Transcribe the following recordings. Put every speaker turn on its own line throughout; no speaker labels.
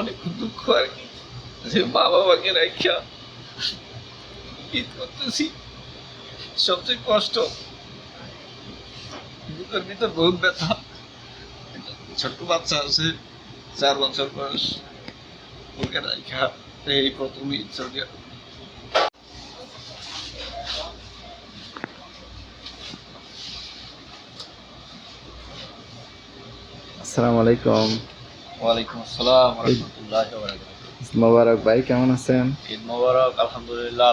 অনেক দুঃখ আর কি যে মা বাবাকে রাখা ঈদ করতেছি। সবচেয়ে কষ্ট। বুকের ভিতর বহুত ব্যথা। ছোট্ট বাচ্চা আছে, চার বছর বয়স। ওকে রাখা এই প্রথম ঈদ
আসসালামু আলাইকুম।
ওয়ালাইকুম আসসালাম রহমতুল্লাহ
মোবারক ভাই কেমন আছেন?
ঈদ মোবারক আলহামদুলিল্লাহ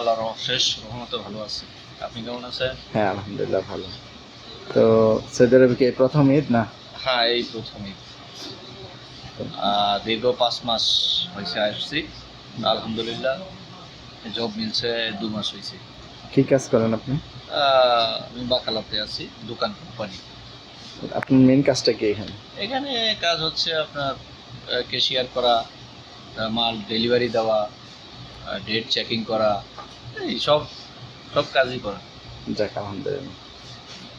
শেষ রহমতে ভালো আছি। আপনি কেমন আছেন?
হ্যাঁ আলহামদুলিল্লাহ ভালো। তো সৌদি আরবে কি প্রথম ঈদ না?
হ্যাঁ এই প্রথম ঈদ। দীর্ঘ পাঁচ মাস হয়েছে আসছি। আলহামদুলিল্লাহ জব মিলছে দু মাস হয়েছে।
কি কাজ করেন আপনি?
আমি বাকালাতে আছি দোকান কোম্পানি
আপনার মেন কাজটা কি এখানে?
এখানে কাজ হচ্ছে আপনার ক্যাশিয়ার করা মাল ডেলিভারি দেওয়া ডেট চেকিং করা এই সব সব কাজই করা।
যাক আলহামদুলিল্লাহ।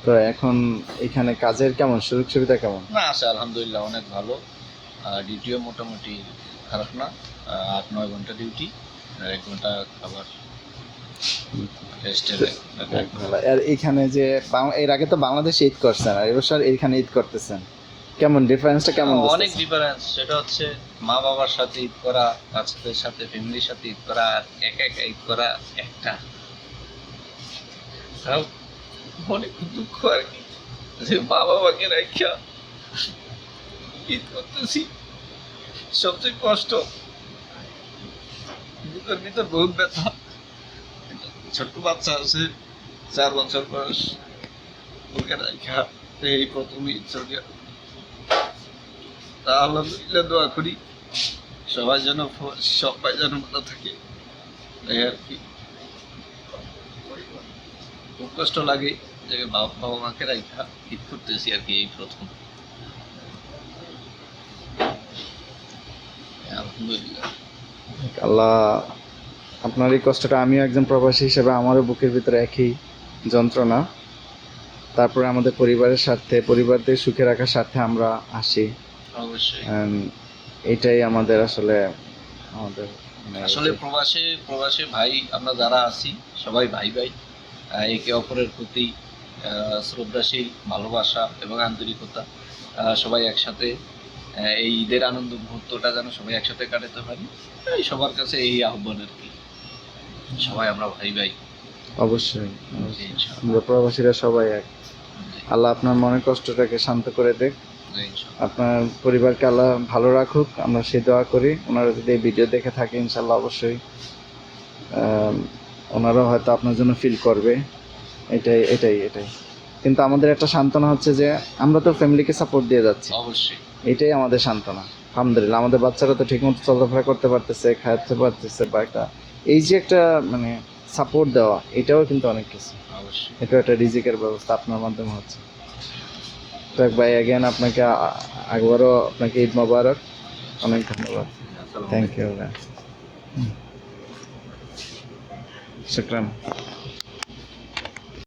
তো এখন এখানে কাজের কেমন? সুযোগ সুবিধা কেমন?
না আছে আলহামদুলিল্লাহ অনেক ভালো। ডিউটিও মোটামুটি খারাপ না আট নয় ঘণ্টা ডিউটি আর এক ঘণ্টা খাবার।
আর এখানে যে এর আগে তো বাংলাদেশে ঈদ করছেন আর এবছর এখানে ঈদ করতেছেন। কেমন ডিফারেন্সটা কেমন
অনেক ডিফারেন্স সেটা হচ্ছে মা বাবার সাথে ঈদ করা বাচ্চাদের সাথে ফ্যামিলির সাথে ঈদ করা আর একা একা ঈদ করা একটা। অনেক দুঃখ আর কি যে মা বাবাকে রাখা ঈদ করতেছি। সবচেয়ে কষ্ট। বুকের ভিতর বহুত ব্যথা। ছোট্ট বাচ্চা আছে চার বছর বয়স। ওকে রাখা এই প্রথম ঈদ সৌদি। তা আলহামদুলিল্লাহ দোয়া করি। সবাই যেন সবাই যেন ভালো থাকে। এই আর কি। খুব কষ্ট লাগে যে বাবা বাবা মাকে রাখা ঈদ করতেছি আর কি এই প্রথম। আলহামদুলিল্লাহ।
আল্লাহ, আপনার এই কষ্টটা আমিও একজন প্রবাসী হিসেবে আমারও বুকের ভিতরে একই যন্ত্রণা। তারপরে আমাদের পরিবারের স্বার্থে, পরিবারদের সুখে রাখার স্বার্থে আমরা আসি।
অবশ্যই
এটাই আমাদের আসলে আমাদের মানে
আসলে প্রবাসে প্রবাসে ভাই আমরা যারা আছি সবাই ভাই ভাই একে অপরের প্রতি শ্রদ্ধাশীল ভালোবাসা এবং আন্তরিকতা সবাই একসাথে এই ঈদের আনন্দ মুহূর্তটা যেন সবাই একসাথে কাটাতে পারি এই সবার কাছে এই আহ্বান আর কি। সবাই আমরা ভাই ভাই।
অবশ্যই। আমরা প্রবাসীরা সবাই এক। আল্লাহ আপনার মনের কষ্টটাকে শান্ত করে দেখ। আপনার পরিবারকে আল্লাহ ভালো রাখুক। আমরা সেই দোয়া করি। ওনারা যদি এই ভিডিও দেখে থাকে ইনশাল্লাহ অবশ্যই ওনারাও হয়তো আপনার জন্য ফিল করবে। এটাই এটাই এটাই। কিন্তু আমাদের একটা সান্ত্বনা হচ্ছে যে আমরা তো ফ্যামিলিকে সাপোর্ট দিয়ে যাচ্ছি।
অবশ্যই।
এটাই আমাদের সান্ত্বনা। আলহামদুলিল্লাহ আমাদের বাচ্চারা তো ঠিকমতো চলাফেরা করতে পারতেছে খাওয়াতে পারতেছে বা একটা এই যে একটা মানে সাপোর্ট দেওয়া এটাও কিন্তু অনেক কিছু।
অবশ্যই।
এটা একটা রিজিকের ব্যবস্থা আপনার মাধ্যমে হচ্ছে। তো ভাই অ্যাগেন আপনাকে একবারও আপনাকে ঈদ মোবারক। অনেক ধন্যবাদ। Thank you শুক্রান।